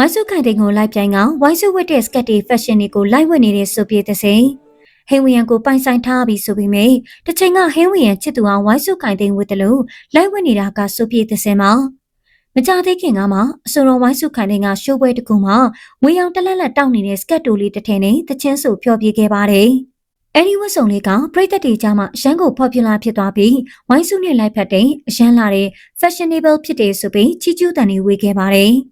ဝိုင်းစုခိုင်တိန်ကိုလိုက်ပြိုင်ကဝိုင်းစုဝတ်တဲ့စကတ်တီဖက်ရှင်တွေကိုလိုက်ဝတ်နေတဲ့ဆိုပြေတဲ့စိန်ဟင်းဝီယန်ကိုပိုင်ဆိုင်ထားပြီးဆိုပေမဲ့တစ်ချိန်ကဟင်းဝီယန်ချစ်သူအောင်ဝိုင်းစုခိုင်တိန်ဝတ်တယ်လို့လိုက်ဝတ်နေတာကဆိုပြေတဲ့စိန်မှာမကြသေးခင်ကမှအစိုးရဝိုင်းစုခိုင်တိန်ကရှိုးပွဲတစ်ခုမှာငွေရောင်တလက်လက်တောက်နေတဲ့စကတ်တိုလေးတစ်ထည်နဲ့တချင်းဆိုဖျော်ပြခဲ့ပါတယ်။အဲဒီဝတ်စုံလေးကပြိသက်တွေကြားမှာအရန်ကို popular ဖြစ်သွားပြီးဝိုင်းစုနဲ့လိုက်ဖက်တဲ့အရန်လာတဲ့ fashionable ဖြစ်တယ်ဆိုပြီးချီကျူးတန်တွေဝေခဲ့ပါတယ်။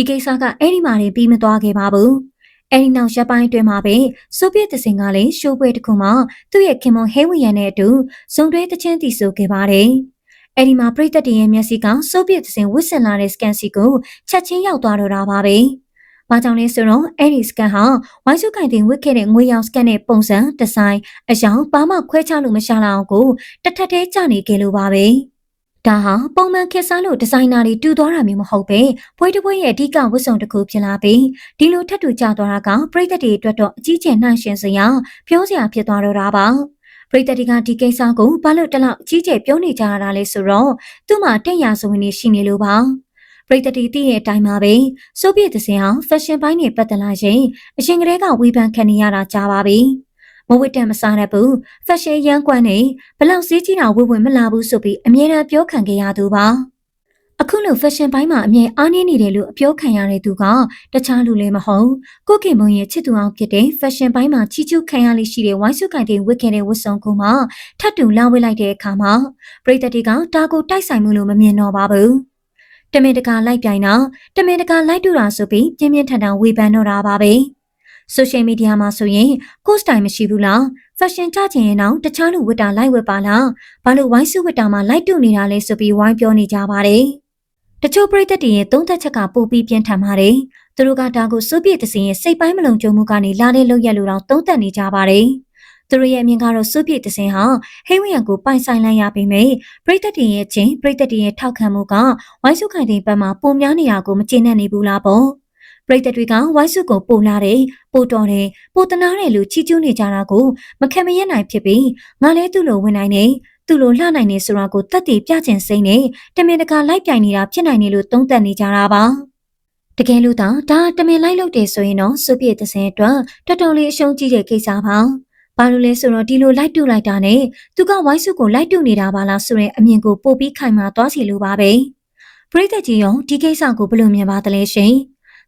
ဒီကိစ္စကအဲ့ဒီမှာနေပြီးမသွားခဲ့ပါဘူး။အဲ့ဒီနောက်ရပ်ပိုင်းအတွင်းမှာပဲဆိုဗီယက်တစ်စင်ကလည်းရှိုးပွဲတစ်ခုမှာသူ့ရဲ့ခင်မွန်ဟဲဝီယန်နဲ့အတူဇုံတွဲတချင်းတီဆိုခဲ့ပါတယ်။အဲ့ဒီမှာပြိသက်တရဲ့မျက်စိကဆိုဗီယက်တစ်စင်ဝစ်ဆင်လာတဲ့စကန်စီကိုချက်ချင်းရောက်သွားတော့တာပါပဲ။ဘာကြောင့်လဲဆိုတော့အဲ့ဒီစကန်ဟာဝိုင်းစုကင်တင်ဝစ်ခဲ့တဲ့ငွေရောင်စကန်နဲ့ပုံစံဒီဇိုင်းအယောင်ဘာမှခွဲခြားလို့မရှာလောက်အောင်ကိုတစ်ထက်တည်းကျနေခဲ့လို့ပါပဲ။ ဒါဟာပုံမှန်ခေတ်စားလို့ဒီဇိုင်နာတွေတူသွားတာမျိုးမဟုတ်ပဲပွဲတစ်ပွဲရဲ့အဓိကဝတ်စုံတစ်ခုဖြစ်လာပြီးဒီလိုထပ်တူကျသွားတာကပြည်သက်တွေအတွက်တော့အကြီးကျယ်နှံ့ရှင်စရာပြောစရာဖြစ်သွားတော့တာပါပြည်သက်တွေကဒီကိစ္စကိုဘာလို့တလောက်အကြီးကျယ်ပြောနေကြရတာလဲဆိုတော့သူ့မှာတက်ရဆိုဝင်နေရှိနေလို့ပါပြည်သက်တွေသိတဲ့အတိုင်းပါပဲဆိုဗီယက်တစ်စင်အောင်ဖက်ရှင်ပိုင်းနဲ့ပတ်သက်လာရင်အရင်ကတည်းကဝေဖန်ခံနေရတာကြားပါပြီ မဝတ်တန်မစားတတ်ဘူးဖက်ရှင်ရန်ကွမ်းနေဘလောက်စည်းကြီးတာဝတ်ဝင်မလာဘူးဆိုပြီးအမြဲတမ်းပြောခံခဲ့ရသူပါအခုလို fashion ဘိုင်းမှာအမြဲအားနည်းနေတယ်လို့အပြောခံရတဲ့သူကတခြားလူလည်းမဟုတ်ကိုခင်မုံရဲ့ချစ်သူအောင်ဖြစ်တဲ့ fashion ဘိုင်းမှာချီကျူးခံရလိရှိတဲ့ဝိုင်းစုကင်တင်ဝတ်ခဲ့တဲ့ဝတ်စုံကူမှာထပ်တူလာဝတ်လိုက်တဲ့အခါမှာပြည်သက်တွေကတာကိုတိုက်ဆိုင်မှုလို့မမြင်တော့ပါဘူးတမင်တကာလိုက်ပြိုင်တာတမင်တကာလိုက်တူတာဆိုပြီးပြင်းပြင်းထန်ထန်ဝေဖန်တော့တာပါပဲ ဆိုရှယ်မီဒီယာမှာဆိုရင် cost time မရှိဘူးလား fashion ကြချင်ရင်တော့တခြားလူဝတ်တာလိုက်ဝတ်ပါလားဘာလို့ဝိုင်းစုဝတ်တာမှလိုက်တူနေတာလဲဆိုပြီးဝိုင်းပြောနေကြပါတယ်တချို့ပရိသတ်တွေရဲ့သုံးသက်ချက်ကပိုပြီးပြင်းထန်ပါတယ်သူတို့ကဒါကိုစုပြည့်တစင်ရဲ့စိတ်ပိုင်းမလုံခြုံမှုကနေလာတဲ့လောက်ရလို့တော့သုံးသက်နေကြပါတယ်သူတို့ရဲ့အမြင်ကတော့စုပြည့်တစင်ဟာဟိဝီယံကိုပိုင်ဆိုင်လိုက်ရပေမဲ့ပရိသတ်တွေရဲ့ချင်းပရိသတ်တွေရဲ့ထောက်ခံမှုကဝိုင်းစုခိုင်တဲ့ဘက်မှာပုံများနေတာကိုမကျေနပ်နေဘူးလားပေါ့ ပရိသတ်တွေကဝိုင်းစုကိုပိုလာတယ်ပိုတော်တယ်ပိုတနာတယ်လို့ချီးကျူးနေကြတာကိုမခံမရနိုင်ဖြစ်ပြီးငါလဲသူ့လိုဝင်နိုင်တယ်သူ့လိုလှနိုင်နေဆိုတာကိုတက်တည်ပြကျင်စိမ့်နဲ့တမင်တကာလိုက်ပြိုင်နေတာဖြစ်နိုင်တယ်လို့သုံးသပ်နေကြတာပါတကယ်လို့တော့ဒါတမင်လိုက်လုပ်တယ်ဆိုရင်တော့စုပြည့်တဲ့စင်အတွက်တော်တော်လေးအရှုံးကြီးတဲ့ကိစ္စပါဘာလို့လဲဆိုတော့ဒီလိုလိုက်တူလိုက်တာနဲ့သူကဝိုင်းစုကိုလိုက်တူနေတာပါလားဆိုရင်အမြင်ကိုပို့ပြီးခိုင်မာသွားစီလိုပါပဲပရိသတ်ကြီးရောဒီကိစ္စကိုဘယ်လိုမြင်ပါသလဲရှင်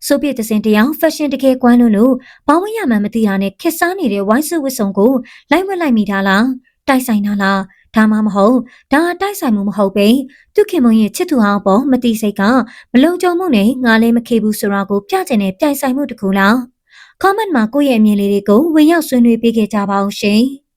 ဆိုပြည့်တစင်တရားဖက်ရှင်တကယ်ကွမ်းလို့လို့ဘောင်းဝရမှန်မသိတာနဲ့ခက်စားနေတဲ့ဝိုင်းစုဝစ်စုံကိုလိုက်ဝက်လိုက်မိတာလားတိုက်ဆိုင်တာလားဒါမှမဟုတ်ဒါတိုက်ဆိုင်မှုမဟုတ်ပဲသူခင်မုံရဲ့ချစ်သူအောင်ပေါ်မတိစိတ်ကမလုံခြုံမှုနဲ့ငါလည်းမခေဘူးဆိုတာကိုပြချင်တဲ့ပြိုင်ဆိုင်မှုတစ်ခုလား comment မှာကိုယ့်ရဲ့အမြင်လေးတွေကိုဝင်ရောက်ဆွေးနွေးပေးခဲ့ကြပါအောင်ရှင်။